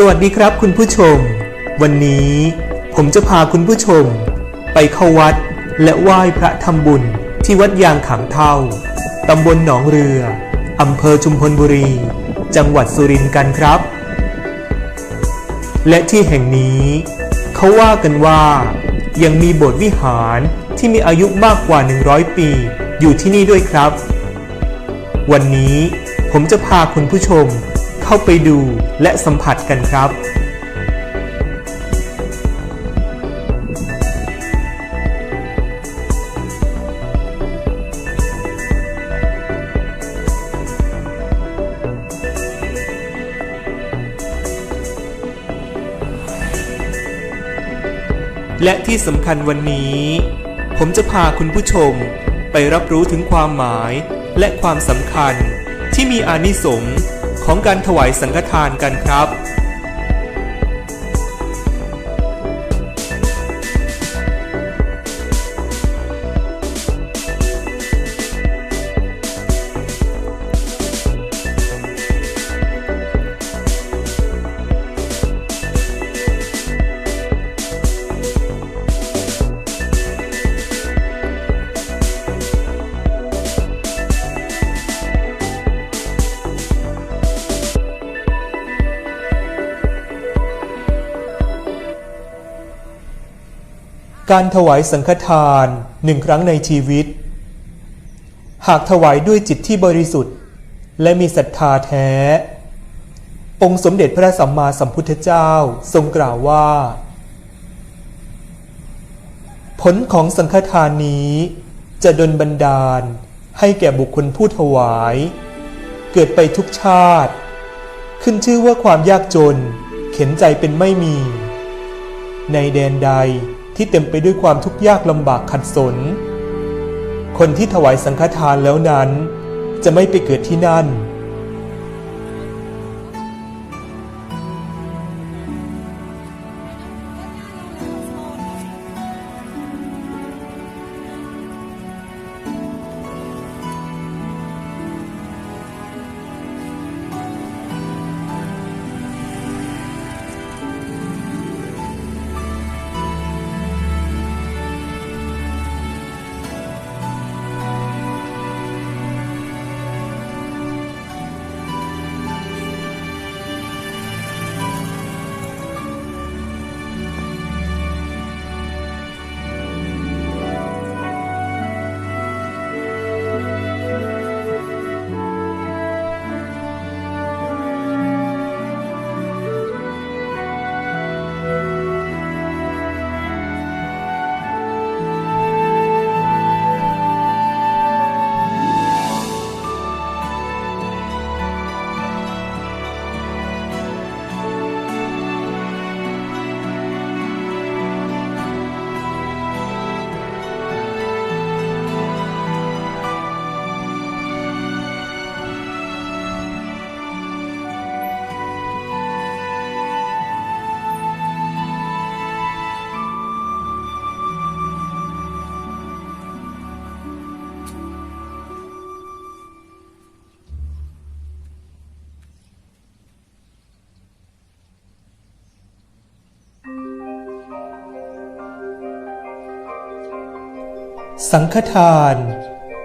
สวัสดีครับคุณผู้ชม วันนี้ผมจะพาคุณผู้ชม ไปเข้าวัดและไหว้พระทำบุญที่วัดยางขังเท่าตำบลหนองเรืออำเภอชุมพลบุรี จังหวัดสุรินทร์กันครับ และที่แห่งนี้เขาว่ากันว่ายังมีโบสถ์วิหารที่มีอายุมากกว่า 100 ปี อยู่ที่นี่ด้วยครับ วันนี้ผมจะพาคุณผู้ชม เข้าไปดูและสัมผัสกันครับและที่สำคัญวันนี้ ผมจะพาคุณผู้ชมไปรับรู้ถึงความหมายและความสำคัญที่มีอานิสงส์ ของการถวายสังฆทานกันครับ การถวายสังฆทานหนึ่งครั้งในชีวิต หากถวายด้วยจิตที่บริสุทธิ์ และมีศรัทธาแท้ องค์สมเด็จพระสัมมาสัมพุทธเจ้าทรงกล่าวว่า ผลของสังฆทานนี้จะดลบันดาลให้แก่บุคคลผู้ถวาย เกิดไปทุกชาติ ขึ้นชื่อว่าความยากจน เข็นใจเป็นไม่มี ในแดนใด ที่เต็มไปด้วยความทุกข์ยากลำบากขัดสน คนที่ถวายสังฆทานแล้วนั้น จะไม่ไปเกิดที่นั่น สังฆทาน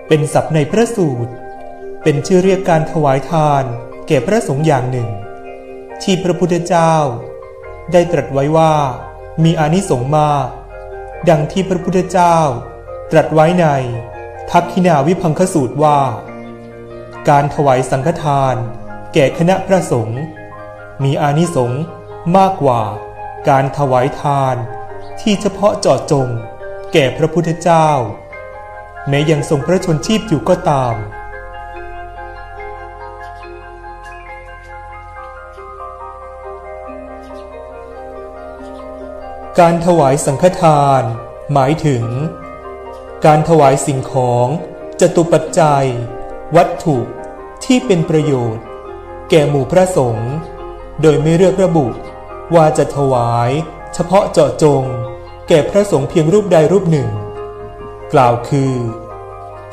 เป็นศัพท์ในพระสูตร เป็นชื่อเรียกการถวายทาน แก่พระสงฆ์อย่างหนึ่ง ที่พระพุทธเจ้า ได้ตรัสไว้ว่า มีอานิสงส์มาก ดังที่พระพุทธเจ้า ตรัสไว้ใน ทักขินาวิพังคสูตรว่า การถวายสังฆทาน แก่คณะพระสงฆ์มีอานิสงส์มากกว่า การถวายทาน ที่เฉพาะเจาะจง แก่พระพุทธเจ้า แม้ยังทรงพระชนชีพอยู่ก็ตาม การถวายสังฆทาน หมายถึง การถวายสิ่งของจตุปัจจัย วัตถุที่เป็นประโยชน์ แก่หมู่พระสงฆ์โดยไม่เลือกระบุ ว่าจะถวาย เฉพาะเจาะจง แก่พระสงฆ์เพียงรูปใดรูปหนึ่ง กล่าวคือ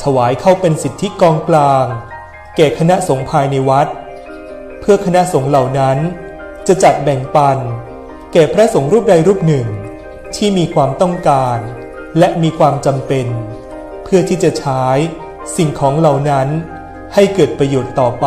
ถวายเข้าเป็นสิทธิกองกลาง แก่คณะสงฆ์ภายในวัด เพื่อคณะสงฆ์เหล่านั้น จะจัดแบ่งปัน แก่พระสงฆ์รูปใดรูปหนึ่ง ที่มีความต้องการ และมีความจำเป็น เพื่อที่จะใช้สิ่งของเหล่านั้นให้เกิดประโยชน์ต่อไป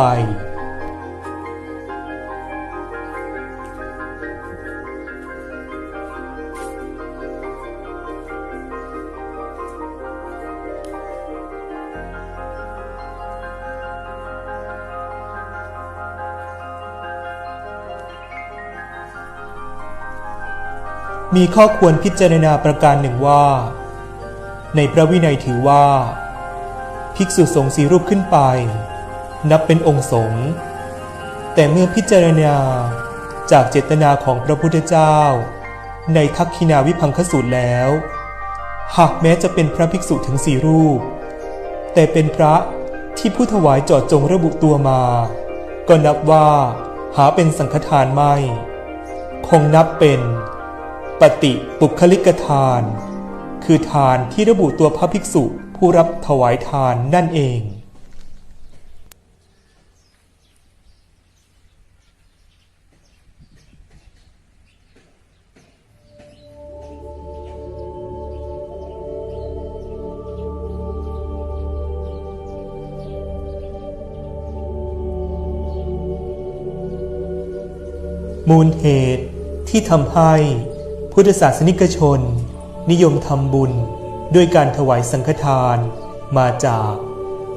มีข้อควรพิจารณาประการหนึ่งว่า ในพระวินัยถือว่า ภิกษุสงฆ์สีรูปขึ้นไป นับเป็นองค์สงฆ์แต่เมื่อพิจารณาจากเจตนาของพระพุทธเจ้า ในทักขินาวิพังคสูตรแล้ว หากแม้จะเป็นพระภิกษุถึงสี่รูป แต่เป็นพระที่ผู้ถวายจอดจงระบุตัวมา ก็นับว่าหาเป็นสังฆทานไม่ คงนับเป็น ปฏิปุคลิกทาน คือทานที่ระบุตัวพระภิกษุผู้รับถวายทานนั่นเอง มูลเหตุที่ทำให้ พุทธศาสนิกชน นิยมทำบุญด้วยการถวายสังฆทานมาจาก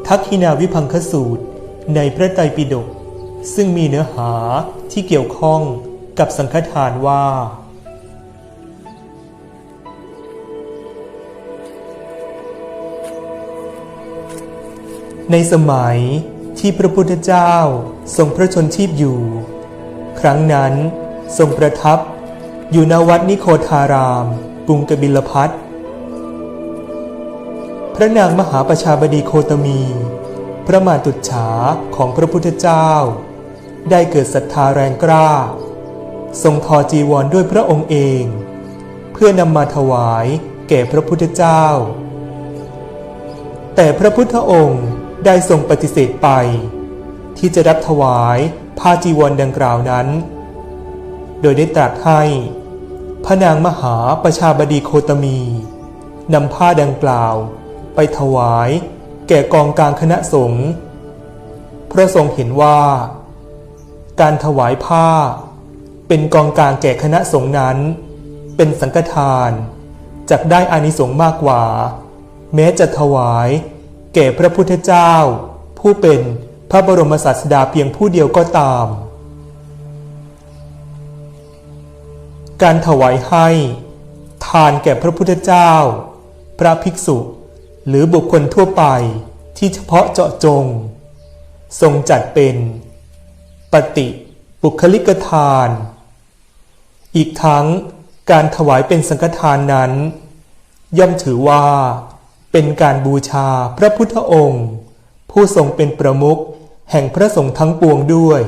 ทักขินาวิพังคสูตร ในพระไตรปิฎกซึ่งมีเนื้อหาที่เกี่ยวข้องกับสังฆทานว่า ในสมัยที่พระพุทธเจ้าทรงพระชนชีพอยู่ ครั้งนั้นทรงประทับ อยู่ณวัดนิโคธาราม กรุงกบิลพัทพระนางมหาประชาบดีโคตมี พระมาตุจฉาของพระพุทธเจ้า ได้เกิดศรัทธาแรงกล้า ทรงทอจีวรด้วยพระองค์เอง เพื่อนำมาถวายแก่พระพุทธเจ้า แต่พระพุทธองค์ได้ทรงปฏิเสธไป ที่จะรับถวายผ้าจีวรดังกล่าวนั้น โดยได้ตรัสให้ พระนางมหาประชาบดีโคตมีนำผ้าดังกล่าว ไปถวายแก่กองกลางคณะสงฆ์พระทรงเห็นว่า การถวายผ้า เป็นกองกลางแก่คณะสงฆ์นั้น เป็นสังฆทานจักได้อานิสงส์มากกว่า แม้จะถวายแก่พระพุทธเจ้า ผู้เป็นพระบรมศาสดาเพียงผู้เดียวก็ตาม การถวายให้ ทานแก่พระพุทธเจ้า พระภิกษุ หรือบุคคลทั่วไปที่เฉพาะเจาะจง ทรงจัดเป็น ปฏิบุคลิกทาน อีกทั้งการถวายเป็นสังฆทานนั้น ย่อมถือว่าเป็นการบูชาพระพุทธองค์ ผู้ทรงเป็นประมุขแห่งพระสงฆ์ทั้งปวงด้วย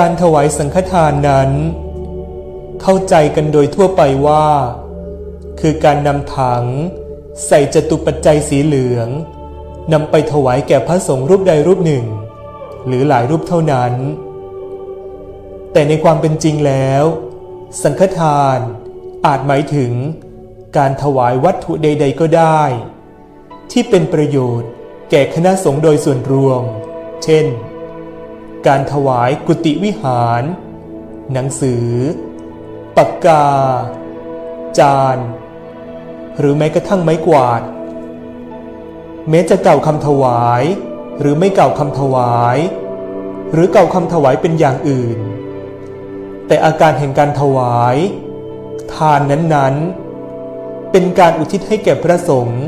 การถวายสังฆทานนั้น เข้าใจกันโดยทั่วไปว่า คือการนำถัง ใส่จตุปัจจัยสีเหลืองนำไปถวายแก่พระสงฆ์รูปใดรูปหนึ่ง หรือหลายรูปเท่านั้น แต่ในความเป็นจริงแล้ว สังฆทานอาจหมายถึง การถวายวัตถุใด ๆ ก็ได้ ที่เป็นประโยชน์แก่คณะสงฆ์โดยส่วนรวม เช่น การถวายกุฏิวิหาร หนังสือ ปากกา จาน หรือแม้กระทั่งไม้กวาด แม้จะเก่าคำถวาย หรือไม่เก่าคำถวาย หรือเก่าคำถวายเป็นอย่างอื่น แต่อาการแห่งการถวาย ทานนั้นๆ เป็นการอุทิศให้แก่พระสงฆ์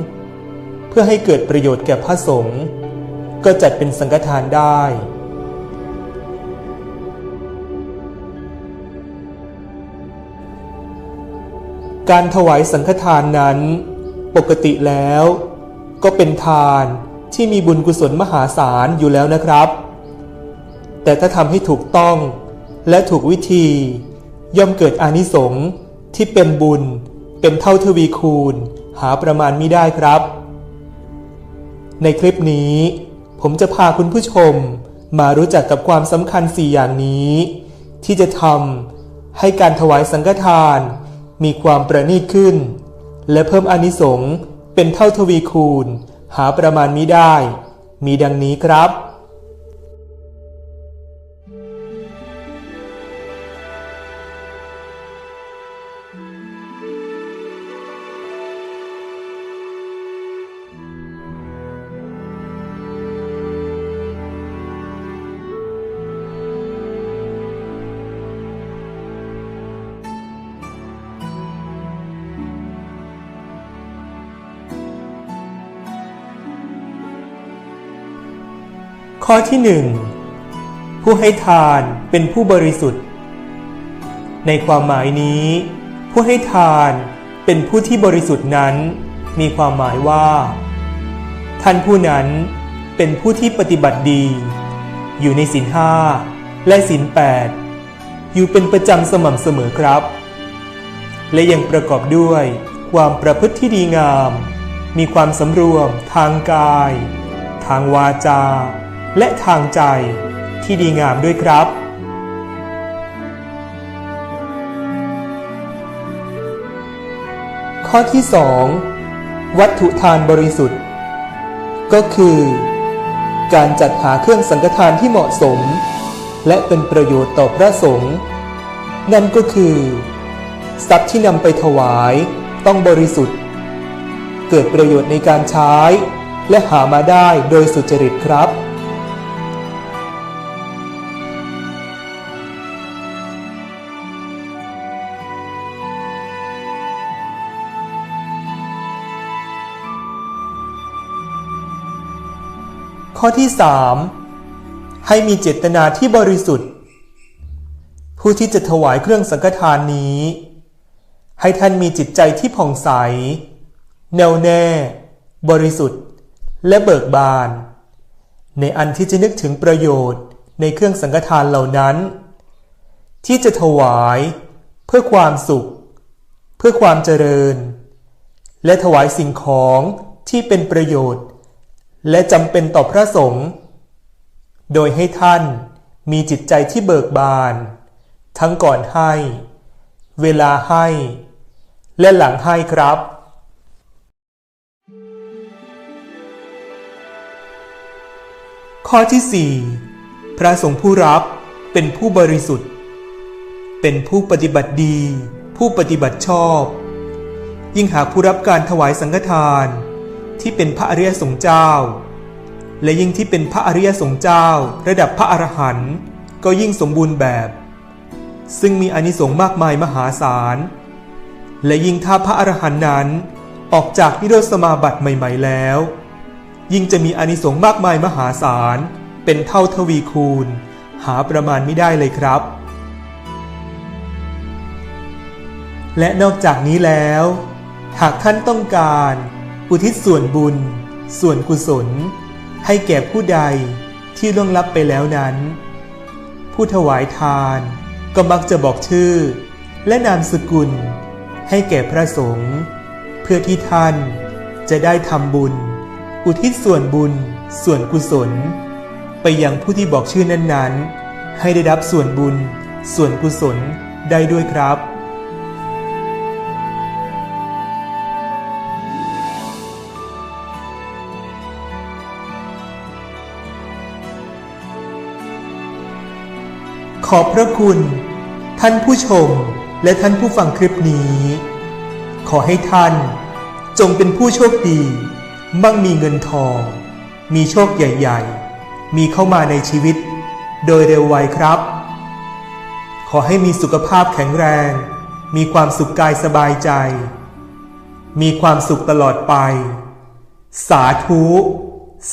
เพื่อให้เกิดประโยชน์แก่พระสงฆ์ก็จัดเป็นสังฆทานได้ การถวายสังฆทานนั้น ปกติแล้ว ก็เป็นทานที่มีบุญกุศลมหาศาลอยู่แล้วนะครับ แต่ถ้าทำให้ถูกต้องและถูกวิธี ย่อมเกิดอานิสงส์ที่เป็นบุญเป็นเท่าทวีคูณ หาประมาณไมิได้ครับ ในคลิปนี้ ผมจะพาคุณผู้ชมมารู้จักกับความสำคัญ 4 อย่างนี้ ที่จะทำให้การถวายสังฆทาน มีความประณีตขึ้น และเพิ่มอนิสงส์เป็นเท่าทวีคูณ หาประมาณมิได้ มีดังนี้ครับ ข้อที่หนึ่งผู้ให้ทานเป็นผู้บริสุทธิ์ ในความหมายนี้ ผู้ให้ทานเป็นผู้ที่บริสุทธิ์นั้น มีความหมายว่า ท่านผู้นั้นเป็นผู้ที่ปฏิบัติดี อยู่ในศีลห้าและศีลแปดอยู่เป็นประจำสม่ำเสมอครับ และยังประกอบด้วยความประพฤติที่ดีงาม มีความสำรวมทางกาย ทางวาจา และทางใจที่ดีงามด้วยครับ ข้อที่ 2 วัตถุทานบริสุทธิ์ ก็คือ การจัดหาเครื่องสังฆทานที่เหมาะสม และเป็นประโยชน์ต่อพระสงฆ์นั่นก็คือ ทรัพย์ที่นำไปถวายต้องบริสุทธิ์ เกิดประโยชน์ในการใช้ และหามาได้โดยสุจริตครับ ข้อที่ 3 ให้มีเจตนาที่บริสุทธิ์ ผู้ที่จะถวายเครื่องสังฆทานนี้ ให้ท่านมีจิตใจที่ผ่องใส แน่วแน่ บริสุทธิ์ และเบิกบาน ในอันที่จะนึกถึงประโยชน์ในเครื่องสังฆทานเหล่านั้น ที่จะถวายเพื่อความสุข เพื่อความเจริญ และถวายสิ่งของที่เป็นประโยชน์ และจำเป็นต่อพระสงฆ์โดยให้ท่านมีจิตใจที่เบิกบาน ทั้งก่อนให้ เวลาให้ และหลังให้ครับ ข้อที่ 4 พระสงฆ์ผู้รับเป็นผู้บริสุทธิ์ เป็นผู้ปฏิบัติดี ผู้ปฏิบัติชอบ ยิ่งหากผู้รับการถวายสังฆทาน ที่เป็นพระอริยสงฆ์เจ้า และยิ่งที่เป็นพระอริยสงฆ์เจ้า ระดับพระอรหันต์ก็ยิ่งสมบูรณ์แบบ ซึ่งมีอานิสงส์มากมายมหาศาล และยิ่งถ้าพระอรหันต์นั้นออกจากนิโรธสมาบัติใหม่ ๆ แล้ว ยิ่งจะมีอานิสงส์มากมายมหาศาล เป็นเท่าทวีคูณ หาประมาณไม่ได้เลยครับ และนอกจากนี้แล้ว หากท่านต้องการ อุทิศส่วนบุญ ส่วนกุศล ให้แก่ผู้ใดที่ล่วงลับไปแล้วนั้น ผู้ถวายทานก็มักจะบอกชื่อ และนามสกุล ให้แก่พระสงฆ์เพื่อที่ท่านจะได้ทำบุญ อุทิศส่วนบุญ ส่วนกุศล ไปยังผู้ที่บอกชื่อนั้นๆ ให้ได้รับส่วนบุญ ส่วนกุศลได้ด้วยครับ ขอพระคุณ ท่านผู้ชมและท่านผู้ฟังคลิปนี้ ขอให้ท่าน จงเป็นผู้โชคดี มั่งมีเงินทอง มีโชคใหญ่ ๆ มีเข้ามาในชีวิต โดยเร็วไวครับ ขอให้มีสุขภาพแข็งแรง มีความสุขกายสบายใจ มีความสุขตลอดไป สาธุ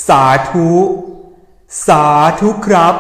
สาธุ สาธุครับ